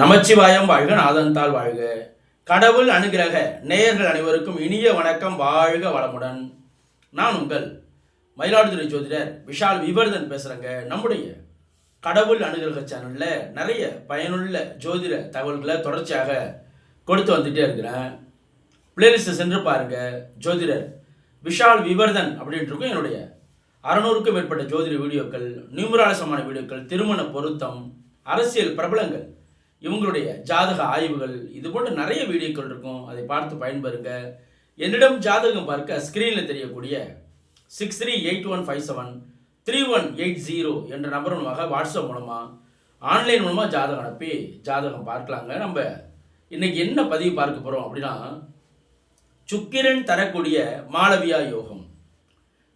நமச்சிவாயம் வாழ்க நாதந்தால் வாழ்க. கடவுள் அனுகிரக நேயர்கள் அனைவருக்கும் இனிய வணக்கம் வாழ்க வளமுடன். நான் உங்கள் மயிலாடுதுறை ஜோதிடர் விஷால் விவர்தன் பேசுகிறேங்க நம்முடைய கடவுள் அனுகிரக சேனலில் நிறைய பயனுள்ள ஜோதிட தகவல்களை தொடர்ச்சியாக கொடுத்து வந்துட்டே இருக்கிறேன். பிளேலிஸ்ட்டை சென்று பாருங்க. ஜோதிடர் விஷால் விவர்தன் அப்படின்ட்டுருக்கும் என்னுடைய அறநூறுக்கும் மேற்பட்ட ஜோதிட வீடியோக்கள் நியூமராலசமான வீடியோக்கள் திருமண பொருத்தம் அரசியல் பிரபலங்கள் இவங்களுடைய ஜாதக ஆய்வுகள் இது போன்ற நிறைய வீடியோக்கள் இருக்கும். அதை பார்த்து பயன்பெறுங்க. என்னிடம் ஜாதகம் பார்க்க ஸ்க்ரீனில் தெரியக்கூடிய six three eight one five seven three one eight zero என்ற நம்பர் மூலமாக வாட்ஸ்அப் மூலமாக ஆன்லைன் மூலமாக ஜாதகம் அனுப்பி ஜாதகம் பார்க்கலாங்க. நம்ம இன்னைக்கு என்ன பதிவு பார்க்க போகிறோம் அப்படின்னா சுக்கிரன் தரக்கூடிய மாளவியா யோகம்.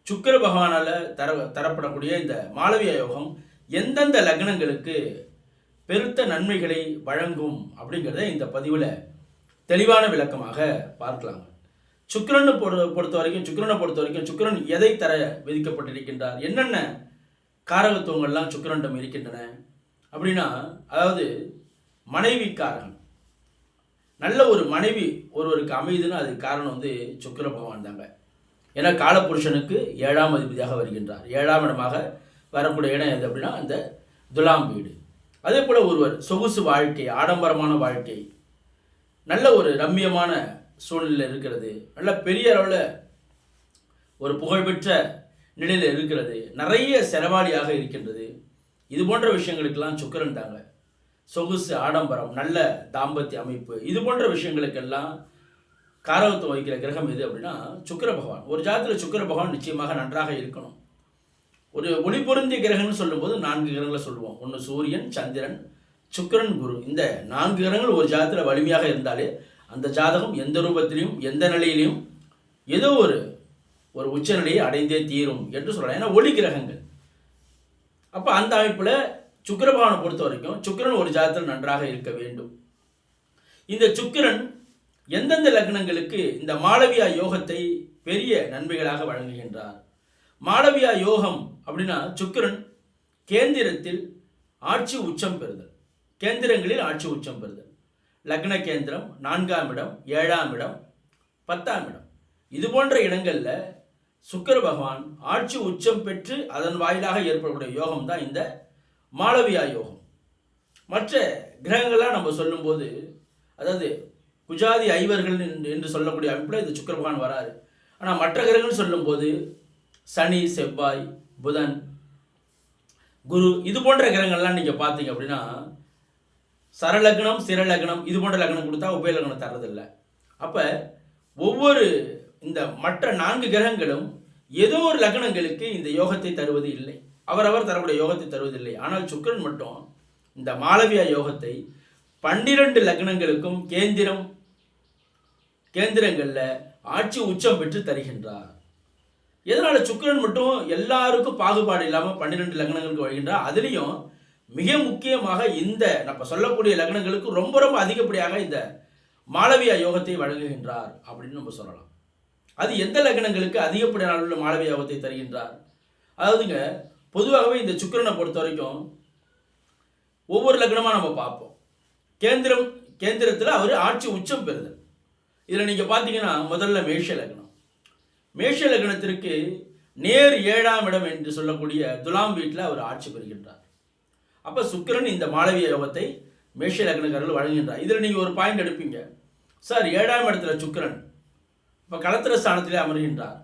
சுக்கிர பகவானால் தர தரப்படக்கூடிய இந்த மாளவியா யோகம் எந்தெந்த லக்னங்களுக்கு பெருத்த நன்மைகளை வழங்கும் அப்படிங்கிறத இந்த பதிவில் தெளிவான விளக்கமாக பார்க்கலாம். சுக்கிரனை பொறுத்த வரைக்கும் சுக்கிரனை பொறுத்த வரைக்கும் சுக்கிரன் எதை தர விதிக்கப்பட்டிருக்கின்றார்? என்னென்ன காரகத்துவங்கள்லாம் சுக்கிரனிடம் இருக்கின்றன? அப்படின்னா அதாவது மனைவி காரகம் நல்ல ஒரு மனைவி ஒருவருக்கு அமையுதுன்னு அதுக்கு காரணம் வந்து சுக்கிர பகவான் தாங்க. ஏன்னா காலபுருஷனுக்கு ஏழாம் அதிபதியாக வருகின்றார். ஏழாம் இடமாக வரக்கூடிய இடம் எது அப்படின்னா அந்த துலாம் வீடு. அதே போல் ஒருவர் சொகுசு வாழ்க்கை ஆடம்பரமான வாழ்க்கை நல்ல ஒரு ரம்மியமான சூழ்நிலை இருக்கிறது நல்ல பெரிய அளவில் ஒரு புகழ்பெற்ற நிலையில் இருக்கிறது நிறைய செலவாளியாக இருக்கின்றது. இது போன்ற விஷயங்களுக்கெல்லாம் சுக்கிரன் தாங்க சொகுசு ஆடம்பரம் நல்ல தாம்பத்திய அமைப்பு இது போன்ற விஷயங்களுக்கெல்லாம் காரகத்துவம் வகிக்கிற கிரகம் எது அப்படின்னா சுக்கிர பகவான். ஒரு ஜாதத்தில் சுக்கிர பகவான் நிச்சயமாக நன்றாக இருக்கணும். ஒரு ஒளி பொருந்திய கிரகம்னு சொல்லும்போது நான்கு கிரகங்களை சொல்லுவோம். ஒன்று சூரியன் சந்திரன் சுக்கிரன் குரு. இந்த நான்கு கிரகங்கள் ஒரு ஜாதத்தில் வலிமையாக இருந்தாலே அந்த ஜாதகம் எந்த ரூபத்திலையும் எந்த நிலையிலையும் ஏதோ ஒரு ஒரு உச்சநிலையை அடைந்தே தீரும் என்று சொல்லலாம். ஏன்னா ஒளி கிரகங்கள். அப்போ அந்த அமைப்பில் சுக்கரபகவானை பொறுத்த வரைக்கும் சுக்கிரன் ஒரு ஜாதத்தில் நன்றாக இருக்க வேண்டும். இந்த சுக்கிரன் எந்தெந்த லக்னங்களுக்கு இந்த மாளவியா யோகத்தை பெரிய நன்மைகளாக வழங்குகின்றார்? மாளவியா யோகம் அப்படின்னா சுக்கிரன் கேந்திரத்தில் ஆட்சி உச்சம் பெறுதல். கேந்திரங்களில் ஆட்சி உச்சம் பெறுதல். லக்ன கேந்திரம் நான்காம் இடம் ஏழாம் இடம் பத்தாம் இடம். இது போன்ற இடங்களில் சுக்கர பகவான் ஆட்சி உச்சம் பெற்று அதன் வாயிலாக ஏற்படக்கூடிய யோகம் தான் இந்த மாளவியா யோகம். மற்ற கிரகங்கள்லாம் நம்ம சொல்லும்போது அதாவது குஜாதி ஐவர்கள் என்று- சொல்லக்கூடிய அமைப்பில் இந்த சுக்கர பகவான் வராரு. ஆனால் மற்ற கிரகங்கள் சொல்லும்போது சனி செவ்வாய் புதன் குரு இது போன்ற கிரகங்கள்லாம் நீங்கள் பார்த்தீங்க அப்படின்னா சரலக்னம் சிறலக்னம் இது போன்ற லக்னம் கொடுத்தா உபயலக்னம் தர்றதில்லை. அப்போ ஒவ்வொரு இந்த மற்ற நான்கு கிரகங்களும் ஏதோ ஒரு லக்னங்களுக்கு இந்த யோகத்தை தருவது இல்லை. அவரவர் தரக்கூடிய யோகத்தை தருவதில்லை. ஆனால் சுக்கரன் மட்டும் இந்த மாளவியா யோகத்தை பன்னிரண்டு லக்னங்களுக்கும் கேந்திரம் கேந்திரங்களில் ஆட்சி உச்சம் பெற்று தருகின்றார். எதனால சுக்கரன் மட்டும் எல்லாருக்கும் பாகுபாடு இல்லாமல் பன்னிரெண்டு லக்னங்களுக்கு வருகின்றார் அதுலேயும் மிக முக்கியமாக இந்த நம்ம சொல்லக்கூடிய லக்னங்களுக்கு ரொம்ப ரொம்ப அதிகப்படியாக இந்த மாளவியா யோகத்தை வழங்குகின்றார் அப்படின்னு நம்ம சொல்லலாம். அது எந்த லக்னங்களுக்கு அதிகப்படியான உள்ள மாளவியா யோகத்தை தருகின்றார்? அதாவதுங்க பொதுவாகவே இந்த சுக்கரனை பொறுத்த வரைக்கும் ஒவ்வொரு லக்னமாக நம்ம பார்ப்போம். கேந்திரம் கேந்திரத்தில் அவர் ஆட்சி உச்சம் பெறுதல். இதில் நீங்கள் பார்த்தீங்கன்னா முதல்ல மேஷ லக்னம். மேஷ லக்னத்திற்கு நேர் ஏழாம் இடம் என்று சொல்லக்கூடிய துலாம் வீட்டில் அவர் ஆட்சி பெறுகின்றார் அப்போ சுக்கிரன் இந்த மாளவிய யோகத்தை மேஷ லக்னக்காரர்கள் வழங்குகின்றார். இதில் நீங்கள் ஒரு பாயிண்ட் எடுப்பீங்க. சார் ஏழாம் இடத்துல சுக்கிரன் இப்போ களத்திர ஸ்தானத்திலே அமர்கின்றார்.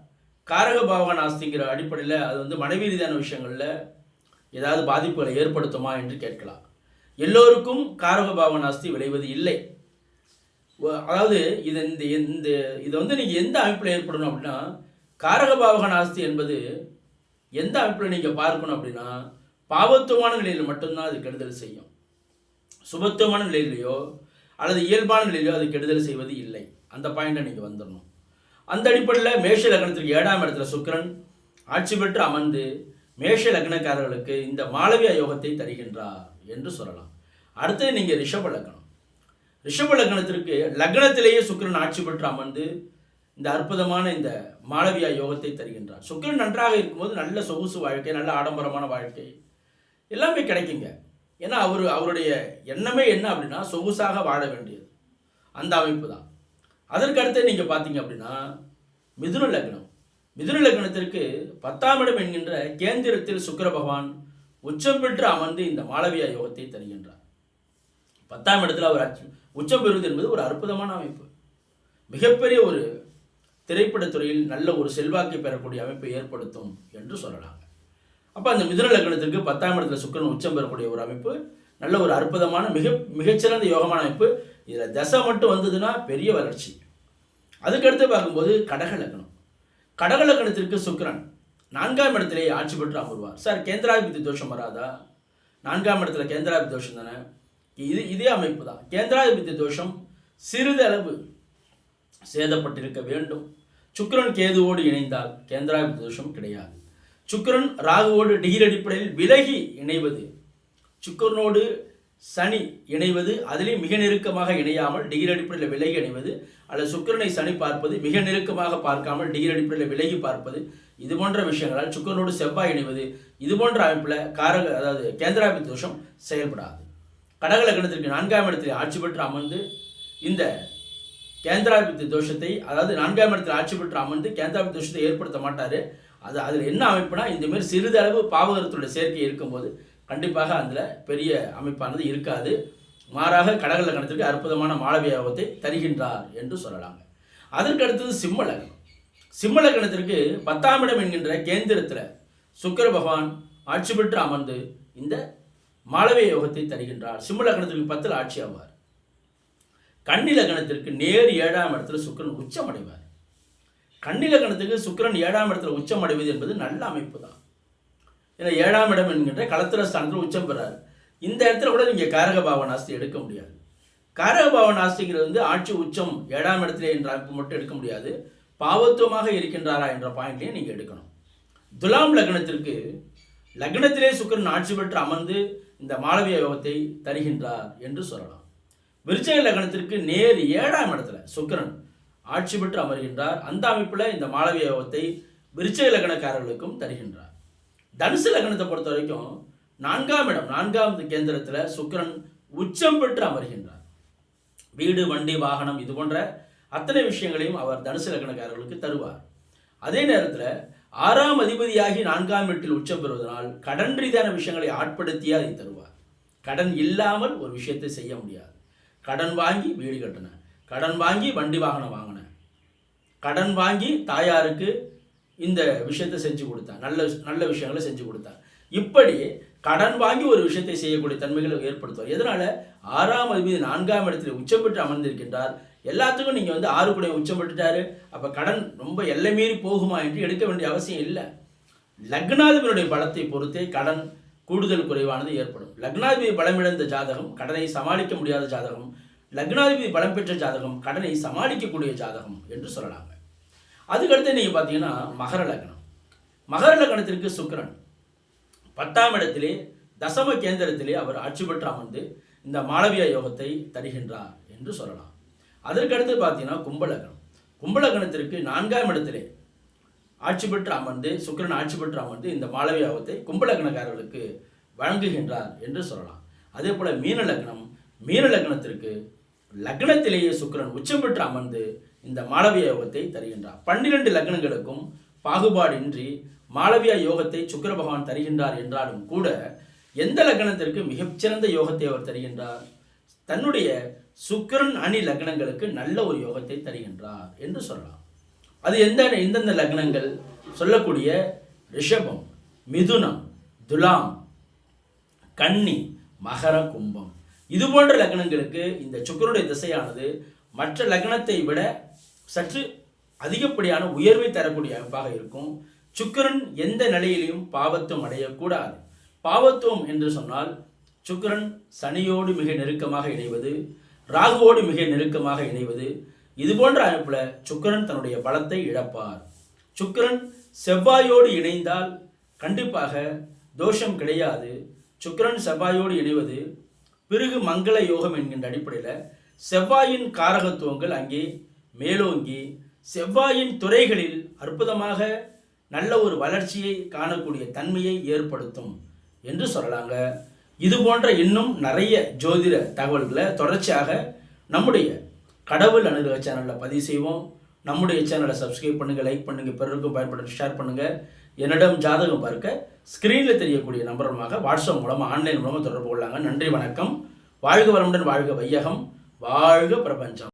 காரக பாவகன் ஆஸ்திங்கிற அடிப்படையில் அது வந்து மனைவி ரீதியான விஷயங்களில் ஏதாவது பாதிப்புகளை ஏற்படுத்துமா என்று கேட்கலாம். எல்லோருக்கும் காரக பாவ ஆஸ்தி விளைவது இல்லை. அதாவது இது இந்த இந்த இது வந்து நீங்கள் எந்த அமைப்பில் ஏற்படணும் அப்படின்னா காரக பாவகன் நாஸ்தி என்பது எந்த அமைப்பில் நீங்கள் பார்க்கணும் அப்படின்னா பாவத்துவமான நிலையில் மட்டும்தான் அது கெடுதல் செய்யும். சுபத்துவமான நிலையிலையோ அல்லது இயல்பான நிலையிலோ அது கெடுதல் செய்வது இல்லை. அந்த பாயிண்டை நீங்கள் வந்துடணும் அந்த அடிப்படையில் மேஷ லக்னத்திற்கு ஏழாம் இடத்துல சுக்கிரன் ஆட்சி பெற்று அமர்ந்து மேஷ லக்னக்காரர்களுக்கு இந்த மாளவியா யோகத்தை தருகின்றார் என்று சொல்லலாம். அடுத்தது நீங்கள் ரிஷப லக்னம். ரிஷப லக்னத்திற்கு லக்னத்திலேயே சுக்கிரன் ஆட்சி பெற்று அமர்ந்து இந்த அற்புதமான இந்த மாளவியா யோகத்தை தருகின்றார். சுக்கிரன் நன்றாக இருக்கும்போது நல்ல சொகுசு வாழ்க்கை நல்ல ஆடம்பரமான வாழ்க்கை எல்லாமே கிடைக்குங்க. ஏன்னா அவர் அவருடைய எண்ணமே என்ன அப்படின்னா சொகுசாக வாழ வேண்டியது. அந்த அமைப்பு தான். அதற்கடுத்து நீங்கள் பார்த்தீங்க அப்படின்னா மிதுன லக்னம். மிதுன லக்னத்திற்கு பத்தாம் இடம் என்கின்ற கேந்திரத்தில் சுக்கர பகவான் உச்சம் பெற்று அமர்ந்து இந்த மாளவியா யோகத்தை தருகின்றார். பத்தாம் இடத்துல அவர் உச்சம் பெறுவது என்பது ஒரு அற்புதமான அமைப்பு. மிகப்பெரிய ஒரு திரைப்படத்துறையில் நல்ல ஒரு செல்வாக்கை பெறக்கூடிய அமைப்பை ஏற்படுத்தும் என்று சொல்லலாங்க. அப்போ அந்த மிதுன லக்னத்திற்கு பத்தாம் இடத்துல சுக்கிரன் உச்சம் பெறக்கூடிய ஒரு அமைப்பு நல்ல ஒரு அற்புதமான மிக மிகச்சிறந்த யோகமான அமைப்பு. இதில் தசை மட்டும் வந்ததுன்னா பெரிய வளர்ச்சி. அதுக்கடுத்து பார்க்கும்போது கடக லக்னம் கடக லக்னத்திற்கு சுக்கரன் நான்காம் இடத்திலேயே ஆட்சி பெற்று அமர்வார். சார் கேந்திராதிபதி தோஷம் வராதா? நான்காம் இடத்துல கேந்திராதிபதி தோஷம் தானே? இது இதே அமைப்பு தான் கேந்திராதிபத்திய தோஷம் சிறிதளவு சேதப்பட்டிருக்க வேண்டும். சுக்கரன் கேதுவோடு இணைந்தால் கேந்திராதிபத்திய தோஷம் கிடையாது. சுக்கிரன் ராகுவோடு டிகிரி அடிப்படையில் விலகி இணைவது. சுக்கிரனோடு சனி இணைவது அதிலே மிக நெருக்கமாக இணையாமல் டிகிரி அடிப்படையில் விலகி இணைவது அல்லது சுக்கிரனை சனி பார்ப்பது மிக நெருக்கமாக பார்க்காமல் டிகிரி அடிப்படையில் விலகி பார்ப்பது இது போன்ற விஷயங்களால் சுக்கிரனோடு செவ்வாய் இணைவது இது போன்ற அமைப்பில் காரக அதாவது கேந்திராபி தோஷம் செயல்படாது. கடகலக்கணத்திற்கு நான்காம் இடத்தில் ஆட்சி பெற்று அமர்ந்து இந்த கேந்திராபித்த தோஷத்தை அதாவது நான்காம் இடத்தில் ஆட்சி பெற்று அமர்ந்து கேந்திராபித்த தோஷத்தை ஏற்படுத்த மாட்டார். அது அதில் என்ன அமைப்புனா இந்தமாரி சிறிதளவு பாவகரத்துடைய சேர்க்கை இருக்கும்போது கண்டிப்பாக அதில் பெரிய அமைப்பானது இருக்காது. மாறாக கடக கணத்திற்கு அற்புதமான மாளவியாபத்தை தருகின்றார் என்று சொல்லலாங்க. அதற்கு அடுத்தது சிம்ம லக்னம் பத்தாம் இடம் என்கின்ற கேந்திரத்தில் சுக்கர பகவான் ஆட்சி பெற்று அமர்ந்து இந்த மாளவிய யோகத்தை தருகின்றார் சிம்ம லக்னத்திற்கு பத்தில் ஆட்சி ஆவார் கன்னி லக்னத்திற்கு நேர் ஏழாம் இடத்துல சுக்கிரன் உச்சம் அடைவார் கன்னி லக்னத்துக்கு சுக்கிரன் ஏழாம் இடத்துல உச்சம் அடைவது என்பது நல்ல அமைப்பு தான் ஏன்னா ஏழாம் இடம் என்கின்ற களத்திர ஸ்தானத்தில் உச்சம் பெறாரு. இந்த இடத்துல கூட நீங்கள் காரக பாவனாஸ்தி எடுக்க முடியாது. காரக பாவனாஸ்திங்கிறது வந்து ஆட்சி உச்சம் ஏழாம் இடத்துல என்ற அமைப்பு மட்டும் எடுக்க முடியாது. பாவத்துவமாக இருக்கின்றாரா என்ற பாயிண்ட்லேயும் நீங்கள் எடுக்கணும். துலாம் லக்னத்திற்கு லக்னத்திலே சுக்கிரன் ஆட்சி பெற்று அமர்ந்து இந்த மாளவிய யோகத்தை தருகின்றார் என்று சொல்லலாம். விருச்சக லக்னத்திற்கு நேர் ஏழாம் இடத்துல சுக்கிரன் ஆட்சி பெற்று அமர்கின்றார். அந்த அமைப்பில் இந்த மாளவிய யோகத்தை விருச்சக லக்னக்காரர்களுக்கும் தருகின்றார். தனுசு லக்னத்தை பொறுத்த வரைக்கும் நான்காம் இடம் நான்காம் கேந்திரத்தில் சுக்கிரன் உச்சம் பெற்று அமர்கின்றார். வீடு வண்டி வாகனம் இது போன்ற அத்தனை விஷயங்களையும் அவர் தனுசு லக்னக்காரர்களுக்கு தருவார். அதே நேரத்தில் ஆறாம் அதிபதியாகி நான்காம் வீட்டில் உச்சம் பெறுவதனால் கடன் ரீதியான விஷயங்களை ஆட்படுத்தியே அதை தருவார் கடன் இல்லாமல் ஒரு விஷயத்தை செய்ய முடியாது. கடன் வாங்கி வீடு கட்டினேன் கடன் வாங்கி வண்டி வாகனம் வாங்கினேன் கடன் வாங்கி தாயாருக்கு இந்த விஷயத்தை செஞ்சு கொடுத்தேன் நல்ல நல்ல விஷயங்களை செஞ்சு கொடுத்தேன் இப்படி கடன் வாங்கி ஒரு விஷயத்தை செய்யக்கூடிய தன்மைகளை ஏற்படுத்துவார். எதனால? ஆறாம் அதிபதி நான்காம் இடத்தில் உச்சம் பெற்று அமர்ந்திருக்கின்றார். எல்லாத்துக்கும் நீங்கள் வந்து ஆறு கூட உச்சம் பெற்றுட்டாரு. அப்போ கடன் ரொம்ப எல்லை மீறி போகுமா என்று எடுக்க வேண்டிய அவசியம் இல்லை. லக்னாதிபதியுடைய பலத்தை பொறுத்தே கடன் கூடுதல் குறைவானது ஏற்படும். லக்னாதிபதி பலமிழந்த ஜாதகம் கடனை சமாளிக்க முடியாத ஜாதகம். லக்னாதிபதி பலம் பெற்ற ஜாதகம் கடனை சமாளிக்கக்கூடிய ஜாதகம் என்று சொல்லலாங்க. அதுக்கடுத்து நீங்கள் பார்த்தீங்கன்னா மகர லக்னம். மகர லக்னத்திற்கு சுக்கரன். பத்தாம் இடத்திலே தசம கேந்திரத்திலே அவர் ஆட்சி பெற்று அமர்ந்து இந்த மாளவியா யோகத்தை தருகின்றார் என்று சொல்லலாம். அதற்கடுத்து பார்த்தீங்கன்னா கும்பலகனம். கும்பலகணத்திற்கு நான்காம் இடத்திலே ஆட்சி பெற்று அமர்ந்து சுக்கிரன் ஆட்சி பெற்று அமர்ந்து இந்த மாளவிய யோகத்தை கும்பலகணக்காரர்களுக்கு வழங்குகின்றார் என்று சொல்லலாம். அதே போல மீன லக்னம் மீன லக்னத்திற்கு லக்னத்திலேயே சுக்கிரன் உச்சம் பெற்று அமர்ந்து இந்த மாளவிய யோகத்தை தருகின்றார். பன்னிரண்டு லக்னங்களுக்கும் பாகுபாடின்றி மாளவியா யோகத்தை சுக்கர பகவான் தருகின்றார் என்றாலும் கூட எந்த லக்னத்திற்கு மிகச்சிறந்த யோகத்தை அவர் தருகின்றார்? தன்னுடைய சுக்கிரன் அணி லக்னங்களுக்கு நல்ல ஒரு யோகத்தை தருகின்றார் என்று சொல்லலாம். அது எந்த எந்தெந்த லக்னங்கள்? சொல்லக்கூடிய ரிஷபம் மிதுனம் துலாம் கன்னி மகர கும்பம். இது போன்ற லக்னங்களுக்கு இந்த சுக்கிரனுடைய திசையானது மற்ற லக்னத்தை விட சற்று அதிகப்படியான உயர்வை தரக்கூடிய அமைப்பாக இருக்கும். சுக்கிரன் எந்த நிலையிலையும் பாவத்துவம் அடையக்கூடாது. பாவத்துவம் என்று சொன்னால் சுக்கிரன் சனியோடு மிக நெருக்கமாக இணைவது ராகுவோடு மிக நெருக்கமாக இணைவது இது போன்ற அமைப்பில் சுக்கிரன் தன்னுடைய பலத்தை இழப்பார். சுக்கிரன் செவ்வாயோடு இணைந்தால் கண்டிப்பாக தோஷம் கிடையாது. சுக்கிரன் செவ்வாயோடு இணைவது பிறகு மங்கள யோகம் என்கின்ற அடிப்படையில் செவ்வாயின் காரகத்துவங்கள் அங்கே மேலோங்கி செவ்வாயின் துறைகளில் அற்புதமாக நல்ல ஒரு வளர்ச்சியை காணக்கூடிய தன்மையை ஏற்படுத்தும் என்று சொல்லலாங்க. இது போன்ற இன்னும் நிறைய ஜோதிட தகவல்களை தொடர்ச்சியாக நம்முடைய கடவுள் அணுக சேனலில் பதிவு செய்வோம். நம்முடைய சேனலை சப்ஸ்கிரைப் பண்ணுங்கள் லைக் பண்ணுங்கள் பிறருக்கும் பயன்படுத்தி ஷேர் பண்ணுங்கள் என்னிடம் ஜாதகம் பார்க்க ஸ்க்ரீனில் தெரியக்கூடிய நம்பர் மூலமாக வாட்ஸ்அப் மூலமாக ஆன்லைன் மூலமாக தொடர்பு கொள்ளாங்க நன்றி வணக்கம். வாழ்க வளமுடன் வாழ்க வையகம். வாழ்க பிரபஞ்சம்.